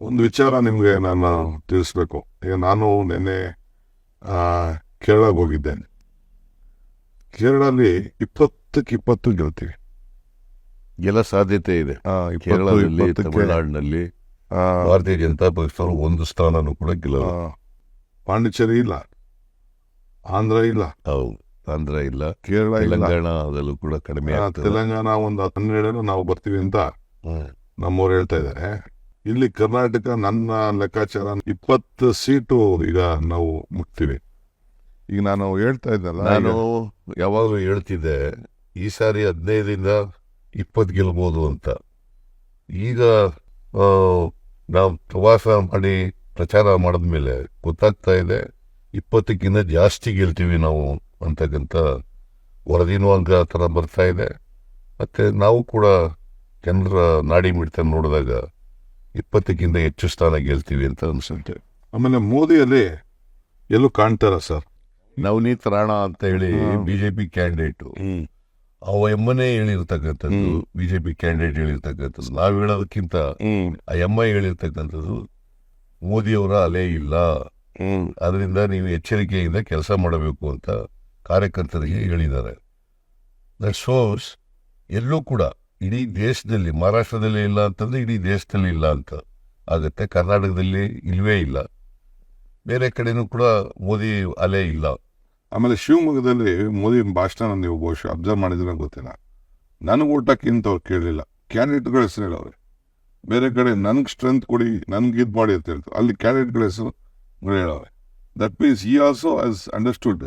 ಒಂದು ವಿಚಾರ ನಿಮಗೆ ನಾನು ತಿಳಿಸ್ಬೇಕು. ಈಗ ನಾನು ನಿನ್ನೆ ಆ, ಕೇರಳಕ್ಕೆ ಹೋಗಿದ್ದೇನೆ. ಕೇರಳಲ್ಲಿ ಇಪ್ಪತ್ತಕ್ಕೆ ಇಪ್ಪತ್ತು ಗೆಲ್ತೀವಿ. ಎಲ್ಲ ಸಾಧ್ಯತೆ ಇದೆ. ಆ, ಕೇರಳದಲ್ಲಿ ತಮಿಳುನಾಡಿನಲ್ಲಿ ಭಾರತೀಯ ಜನತಾ ಪಕ್ಷದವರು ಒಂದು ಸ್ಥಾನನೂ ಕೂಡ ಗೆಲ್ಲ ಪಾಂಡಿಚೇರಿ ಇಲ್ಲ. ಆಂಧ್ರ ಇಲ್ಲ. ಹೌದು ಆಂಧ್ರ ಇಲ್ಲ. ಕೇರಳ ಇಲ್ಲ. ತೆಲಂಗಾಣದಲ್ಲೂ ಕೂಡ ಕಡಿಮೆ ತೆಲಂಗಾಣ ಒಂದು ಹನ್ನೆರಡು ನಾವು ಬರ್ತೀವಿ ಅಂತ. ನಮ್ಮವ್ರು ಹೇಳ್ತಾ ಇದ್ದಾರೆ. ಇಲ್ಲಿ ಕರ್ನಾಟಕ ನನ್ನ ಲೆಕ್ಕಾಚಾರ ಇಪ್ಪತ್ತು ಸೀಟು ಈಗ ನಾವು ಮುಟ್ತೀವಿ. ಈಗ ನಾನು ಹೇಳ್ತಾ ಇದ್ದಲ್ಲ ನಾನು ಯಾವಾಗಲೂ ಹೇಳ್ತಿದ್ದೆ ಈ ಸಾರಿ ಹದಿನೈದರಿಂದ ಇಪ್ಪತ್ತು ಗೆಲ್ಬೋದು ಅಂತ. ಈಗ ನಾವು ಪ್ರವಾಸ ಮಾಡಿ ಪ್ರಚಾರ ಮಾಡಿದ್ಮೇಲೆ ಗೊತ್ತಾಗ್ತಾ ಇದೆ ಇಪ್ಪತ್ತಕ್ಕಿಂತ ಜಾಸ್ತಿ ಗೆಲ್ತೀವಿ ನಾವು ಅಂತಕ್ಕಂಥ ವರದಿನೂ ಅಂಗ ಥರ ಬರ್ತಾ ಇದೆ. ಮತ್ತು ನಾವು ಕೂಡ ಜನರ ನಾಡಿ ಮಿಡ್ತ ನೋಡಿದಾಗ ಇಪ್ಪತ್ತಕ್ಕಿಂತ ಹೆಚ್ಚು ಸ್ಥಾನ ಗೆಲ್ತೀವಿ ಅಂತ ಅನ್ಸುತ್ತೆ. ಆಮೇಲೆ ಮೋದಿಯಲ್ಲಿ ಎಲ್ಲೂ ಕಾಣ್ತಾರ ಸರ್? ನವನೀತ್ ರಾಣಾ ಅಂತ ಹೇಳಿ. BJP candidate. ಅವ ಎಮ್ಮನೇ ಹೇಳಿರ್ತಕ್ಕಂಥದ್ದು ಬಿಜೆಪಿ ಕ್ಯಾಂಡಿಡೇಟ್ ಹೇಳಿರ್ತಕ್ಕಂಥದ್ದು. ನಾವ್ ಹೇಳೋದಕ್ಕಿಂತ ಆ ಎಮ್ಮ ಹೇಳಿರ್ತಕ್ಕಂಥದ್ದು ಮೋದಿಯವರ ಅಲೆ ಇಲ್ಲ. ಅದರಿಂದ ನೀವು ಎಚ್ಚರಿಕೆಯಿಂದ ಕೆಲಸ ಮಾಡಬೇಕು ಅಂತ ಕಾರ್ಯಕರ್ತರಿಗೆ ಹೇಳಿದ್ದಾರೆ. ದಟ್ ಶೋಸ್ ಎಲ್ಲೂ ಕೂಡ ಇಡೀ ದೇಶದಲ್ಲಿ, ಮಹಾರಾಷ್ಟ್ರದಲ್ಲಿ ಇಲ್ಲ ಅಂತಂದ್ರೆ ಇಡೀ ದೇಶದಲ್ಲಿ ಇಲ್ಲ ಅಂತ. ಆಗುತ್ತೆ. ಕರ್ನಾಟಕದಲ್ಲಿ ಇಲ್ವೇ ಇಲ್ಲ. ಬೇರೆ ಕಡೆನೂ ಕೂಡ ಮೋದಿ ಅಲೆ ಇಲ್ಲ. ಆಮೇಲೆ ಶಿವಮೊಗ್ಗದಲ್ಲಿ ಮೋದಿ ಭಾಷಣ ನೀವು ಬಹುಶಃ ಅಬ್ಸರ್ವ್ ಮಾಡಿದ್ರೆ ಗೊತ್ತಿಲ್ಲ. ನನಗೆ ಊಟಕ್ಕಿಂತ ಅವ್ರು ಕೇಳಲಿಲ್ಲ. ಕ್ಯಾಂಡಿಡೇಟ್ಗಳ ಹೆಸರು ಹೇಳವ್ರೆ. ಬೇರೆ ಕಡೆ ನನಗೆ ಸ್ಟ್ರೆಂತ್ ಕೊಡಿ, ನನ್ಗೆ ಇದು ಮಾಡಿ ಅಂತ ಹೇಳ್ತಾರೆ. ಅಲ್ಲಿ ಕ್ಯಾಂಡಿಡೇಟ್ಗಳ ಹೆಸರು ಹೇಳವ್ರೆ. ದಟ್ ಮೀನ್ಸ್ ಈ ಆಲ್ಸೋ ಆಸ್ ಅಂಡರ್ಸ್ಟುಡ್